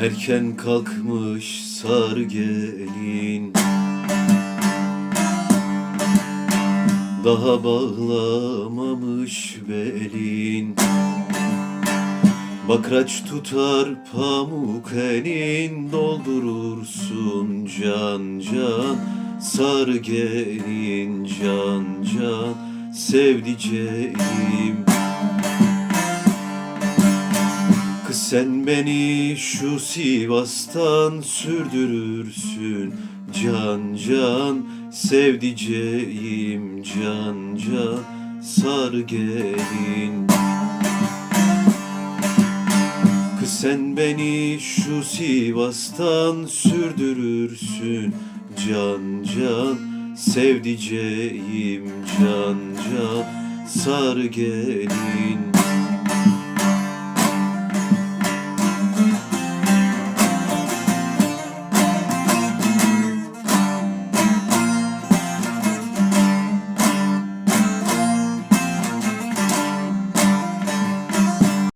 Erken kalkmış sarı gelin. Daha bağlamamış belin. Bakraç tutar pamuk elin. Doldurursun can can. Sarı gelin can can. Sevdiceğim sen beni şu Sivas'tan sürdürürsün. Can can sevdiceğim can can sarı gelin. Kız sen beni şu Sivas'tan sürdürürsün. Can can sevdiceğim can can sarı gelin